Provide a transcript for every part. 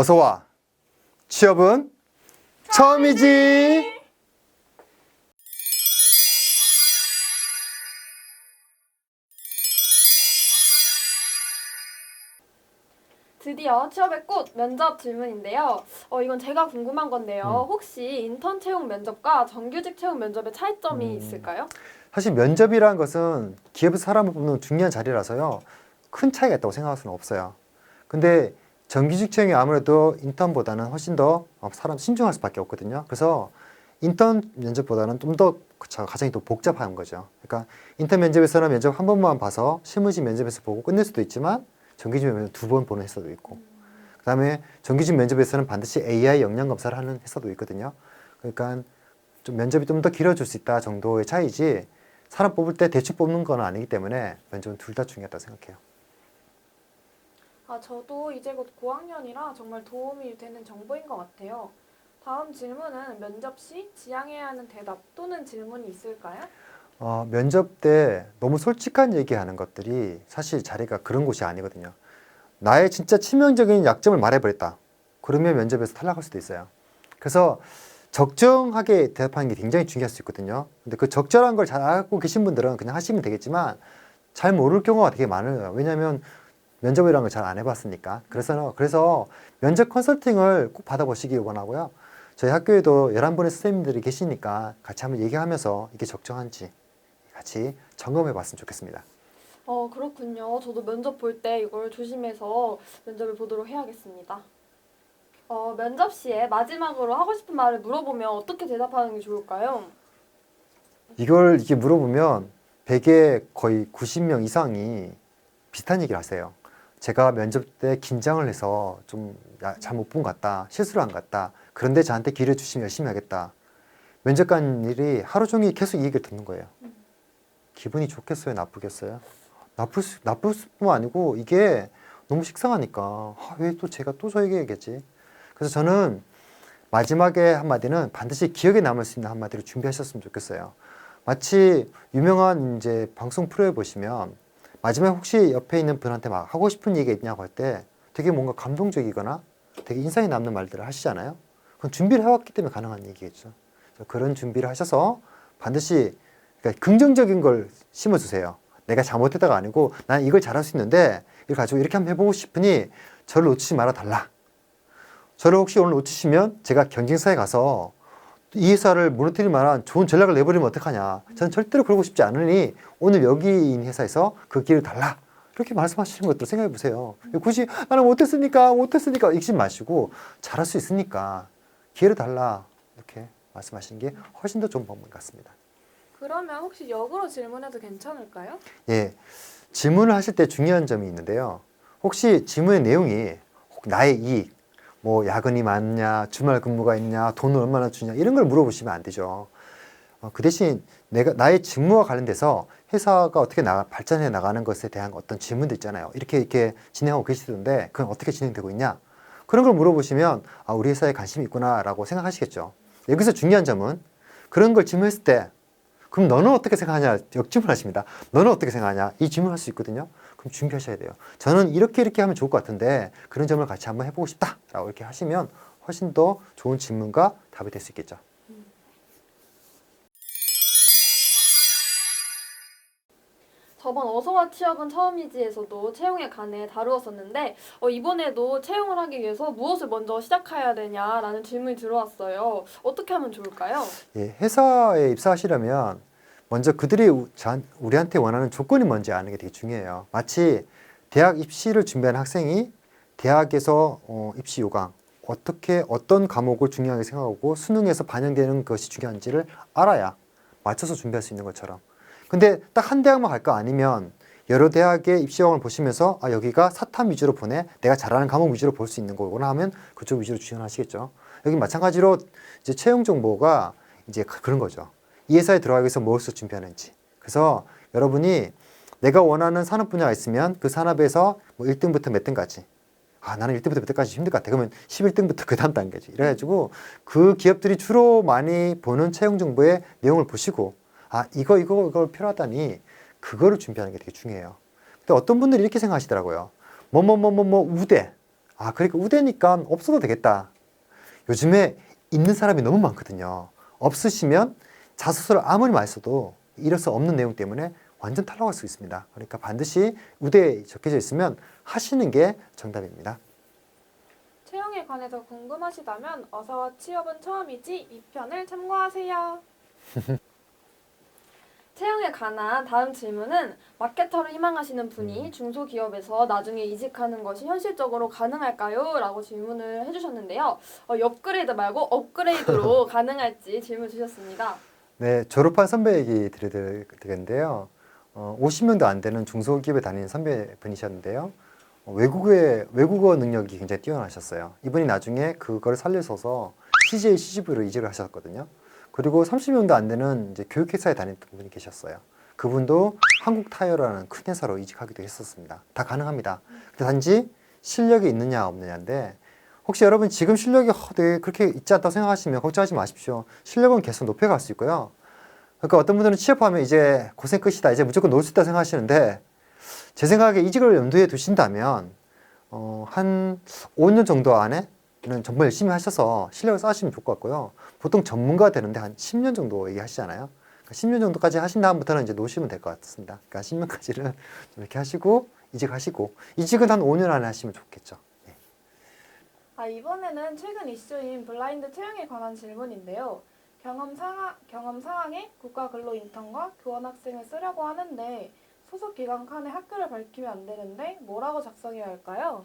어서 와. 취업은 처음이지. 드디어 취업의 꽃 면접 질문인데요. 어, 이건 제가 궁금한 건데요. 음. 혹시 인턴 채용 면접과 정규직 채용 면접의 차이점이 음. 있을까요? 사실 면접이라는 것은 기업에서 사람을 뽑는 중요한 자리라서요. 큰 차이가 있다고 생각할 수는 없어요. 근데 정규직 채용이 아무래도 인턴보다는 훨씬 더 어, 사람 신중할 수밖에 없거든요. 그래서 인턴 면접보다는 좀더 과정이 더 복잡한 거죠. 그러니까 인턴 면접에서는 면접 한 번만 봐서 실무직 면접에서 보고 끝낼 수도 있지만 정규직 면접 두 번 보는 회사도 있고 그다음에 정규직 면접에서는 반드시 AI 역량 검사를 하는 회사도 있거든요. 그러니까 좀 면접이 좀 더 길어질 수 있다 정도의 차이지 사람 뽑을 때 대충 뽑는 건 아니기 때문에 면접은 둘 다 중요하다고 생각해요. 아, 저도 이제 곧 고학년이라 정말 도움이 되는 정보인 것 같아요. 다음 질문은 면접 시 지향해야 하는 대답 또는 질문이 있을까요? 어, 면접 때 너무 솔직한 얘기하는 것들이 사실 자리가 그런 곳이 아니거든요. 나의 진짜 치명적인 약점을 말해버렸다. 그러면 면접에서 탈락할 수도 있어요. 그래서 적정하게 대답하는 게 굉장히 중요할 수 있거든요. 근데 그 적절한 걸 잘 알고 계신 분들은 그냥 하시면 되겠지만 잘 모를 경우가 되게 많아요. 왜냐하면 면접이라는 걸 잘 안 해봤으니까. 그래서, 그래서 면접 컨설팅을 꼭 받아보시기 원하고요. 저희 학교에도 11분의 선생님들이 계시니까 같이 한번 얘기하면서 이게 적정한지 같이 점검해 봤으면 좋겠습니다. 어, 그렇군요. 저도 면접 볼 때 이걸 조심해서 면접을 보도록 해야겠습니다. 어, 면접 시에 마지막으로 하고 싶은 말을 물어보면 어떻게 대답하는 게 좋을까요? 이걸 이렇게 물어보면 100에 거의 90명 이상이 비슷한 얘기를 하세요. 제가 면접 때 긴장을 해서 좀 잘 못 본 것 같다. 실수를 한 것 같다. 그런데 저한테 기회를 주시면 열심히 하겠다. 면접관 일이 하루 종일 계속 이 얘기를 듣는 거예요. 기분이 좋겠어요? 나쁘겠어요? 나쁠, 수, 나쁠 뿐만 아니고 이게 너무 식상하니까 아, 왜 또 제가 또저 얘기하겠지? 그래서 저는 마지막에 한마디는 반드시 기억에 남을 수 있는 한마디를 준비하셨으면 좋겠어요. 마치 유명한 이제 방송 프로에 보시면 마지막에 혹시 옆에 있는 분한테 막 하고 싶은 얘기가 있냐고 할 때 되게 뭔가 감동적이거나 되게 인상이 남는 말들을 하시잖아요. 그건 준비를 해왔기 때문에 가능한 얘기겠죠. 그런 준비를 하셔서 반드시 그러니까 긍정적인 걸 심어주세요. 내가 잘못했다가 아니고 난 이걸 잘할 수 있는데 이걸 가지고 이렇게 한번 해보고 싶으니 저를 놓치지 말아 달라. 저를 혹시 오늘 놓치시면 제가 경쟁사에 가서 이 회사를 무너뜨릴 만한 좋은 전략을 내버리면 어떡하냐. 저는 절대로 그러고 싶지 않으니 오늘 여기 있는 회사에서 그 길을 달라. 이렇게 말씀하시는 것들 생각해 보세요. 굳이 나는 못했으니까 못했으니까 읽지 마시고 잘할 수 있으니까 기회를 달라. 이렇게 말씀하시는 게 훨씬 더 좋은 방법 같습니다. 그러면 혹시 역으로 질문해도 괜찮을까요? 예. 질문을 하실 때 중요한 점이 있는데요. 혹시 질문의 내용이 혹 나의 이익, 뭐 야근이 많냐, 주말 근무가 있냐, 돈을 얼마나 주냐 이런 걸 물어보시면 안 되죠. 어, 그 대신 내가 나의 직무와 관련돼서 회사가 어떻게 나가, 발전해 나가는 것에 대한 어떤 질문도 있잖아요. 이렇게 이렇게 진행하고 계시던데 그건 어떻게 진행되고 있냐? 그런 걸 물어보시면 아, 우리 회사에 관심이 있구나라고 생각하시겠죠. 여기서 중요한 점은 그런 걸 질문했을 때 그럼 너는 어떻게 생각하냐 역질문 하십니다. 너는 어떻게 생각하냐 이 질문할 수 있거든요. 그럼 준비하셔야 돼요. 저는 이렇게 이렇게 하면 좋을 것 같은데 그런 점을 같이 한번 해보고 싶다라고 이렇게 하시면 훨씬 더 좋은 질문과 답이 될 수 있겠죠. 저번 어서와 취업은 처음이지에서도 채용에 관해 다루었었는데 어, 이번에도 채용을 하기 위해서 무엇을 먼저 시작해야 되냐라는 질문이 들어왔어요. 어떻게 하면 좋을까요? 예, 회사에 입사하시려면 먼저 그들이 우리한테 원하는 조건이 뭔지 아는 게 되게 중요해요. 마치 대학 입시를 준비하는 학생이 대학에서 어, 입시 요강 어떻게 어떤 과목을 중요하게 생각하고 수능에서 반영되는 것이 중요한지를 알아야 맞춰서 준비할 수 있는 것처럼. 근데 딱 한 대학만 갈 거 아니면 여러 대학의 입시 요강을 보시면서 아 여기가 사탐 위주로 보내 내가 잘하는 과목 위주로 볼 수 있는 거구나 하면 그쪽 위주로 지원하시겠죠. 여기 마찬가지로 이제 채용 정보가 이제 그- 그런 거죠. 이 회사에 들어가기 위해서 무엇을 준비하는지. 그래서 여러분이 내가 원하는 산업 분야가 있으면 그 산업에서 뭐 1등부터 몇 등까지. 아, 나는 1등부터 몇 등까지 힘들 것 같아. 그러면 11등부터 그 다음 단계지. 이래가지고 그 기업들이 주로 많이 보는 채용 정보의 내용을 보시고 아, 이거, 이거, 이거 필요하다니 그거를 준비하는 게 되게 중요해요. 근데 어떤 분들이 이렇게 생각하시더라고요. 뭐, 뭐, 뭐, 뭐, 뭐, 우대. 아, 그러니까 우대니까 없어도 되겠다. 요즘에 있는 사람이 너무 많거든요. 없으시면 자소서를 아무리 많이 써도 수 없는 내용 때문에 완전 탈락할 수 있습니다. 그러니까 반드시 우대에 적혀져 있으면 하시는 게 정답입니다. 채용에 관해서 궁금하시다면 어서와 취업은 처음이지 2편을 참고하세요. 채용에 관한 다음 질문은 마케터를 희망하시는 분이 중소기업에서 나중에 이직하는 것이 현실적으로 가능할까요? 라고 질문을 해주셨는데요. 어, 업그레이드 말고 업그레이드로 가능할지 질문 주셨습니다. 네, 졸업한 선배 얘기 드려야 되겠는데요. 어, 50명도 안 되는 중소기업에 다니는 선배분이셨는데요. 어, 외국의 외국어 능력이 굉장히 뛰어나셨어요. 이분이 나중에 그걸 살려서서 CJ CGV로 이직을 하셨거든요. 그리고 30명도 안 되는 이제 교육 회사에 다녔던 분이 계셨어요. 그분도 한국 타이어라는 큰 회사로 이직하기도 했었습니다. 다 가능합니다. 근데 단지 실력이 있느냐 없느냐인데 혹시 여러분 지금 실력이 어, 되게 그렇게 있지 않다고 생각하시면 걱정하지 마십시오. 실력은 계속 높여갈 수 있고요. 그러니까 어떤 분들은 취업하면 이제 고생 끝이다. 이제 무조건 놓을 수 있다 생각하시는데 제 생각에 이직을 염두에 두신다면 어, 한 5년 정도 안에 는 정말 열심히 하셔서 실력을 쌓으시면 좋을 것 같고요. 보통 전문가 되는데 한 10년 정도 얘기하시잖아요. 그러니까 10년 정도까지 하신 다음부터는 이제 놓으시면 될 것 같습니다. 그러니까 10년까지는 좀 이렇게 하시고 이직하시고 이직은 한 5년 안에 하시면 좋겠죠. 네. 아, 이번에는 최근 이슈인 블라인드 채용에 관한 질문인데요. 경험 상황, 경험 상황에 국가 근로 인턴과 교원 학생을 쓰려고 하는데 소속 기관 칸에 학교를 밝히면 안 되는데 뭐라고 작성해야 할까요?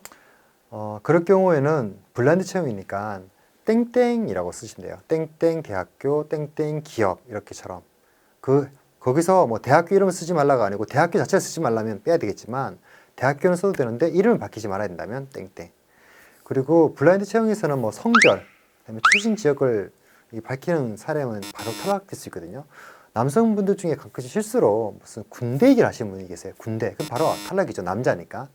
어, 그럴 경우에는 블라인드 채용이니까 땡땡이라고 돼요. 땡땡 대학교, 땡땡 기업 이렇게처럼 그 거기서 뭐 대학교 이름을 쓰지 말라가 아니고 대학교 자체를 쓰지 말라면 빼야 되겠지만 대학교는 써도 되는데 이름을 밝히지 말아야 된다면 땡땡. 그리고 블라인드 채용에서는 뭐 성별, 그다음에 출신 지역을 이 밝히는 사례는 바로 탈락될 수 있거든요. 남성분들 중에 가끔씩 실수로 무슨 군대 얘기를 하시는 분이 계세요. 군대. 그럼 바로 탈락이죠. 남자니까.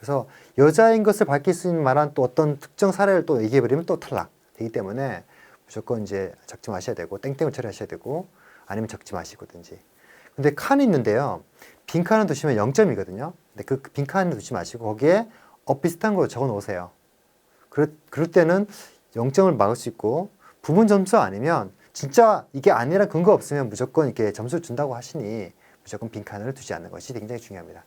그래서 여자인 것을 밝힐 수 있는 만한 또 어떤 특정 사례를 또 얘기해버리면 또 탈락 되기 때문에 무조건 이제 적지 마셔야 되고 땡땡을 처리하셔야 되고 아니면 적지 마시거든지. 근데 칸이 있는데요. 빈 칸을 두시면 0점이거든요. 근데 그 빈 칸을 두지 마시고 거기에 어 비슷한 걸 적어 놓으세요. 그럴, 그럴 때는 0점을 막을 수 있고 부분 점수 아니면 진짜 이게 아니라 근거 없으면 무조건 이렇게 점수를 준다고 하시니 무조건 빈 칸을 두지 않는 것이 굉장히 중요합니다.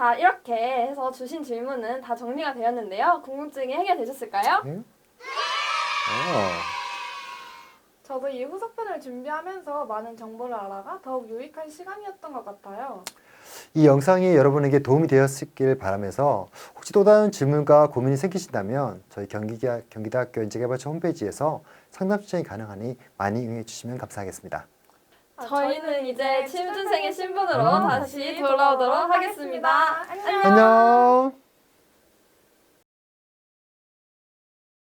자, 이렇게 해서 주신 질문은 다 정리가 되었는데요. 궁금증이 해결되셨을까요? 어. 저도 이 후속편을 준비하면서 많은 정보를 알아가 더욱 유익한 시간이었던 것 같아요. 이 영상이 여러분에게 도움이 되었길 바라면서 혹시 또 다른 질문과 고민이 생기신다면 저희 경기대, 경기대학교 인재개발처 홈페이지에서 상담 신청이 가능하니 많이 이용해 주시면 감사하겠습니다. 아, 저희는 이제 취준생의 신분으로 다시 돌아오도록 하겠습니다. 안녕. 안녕!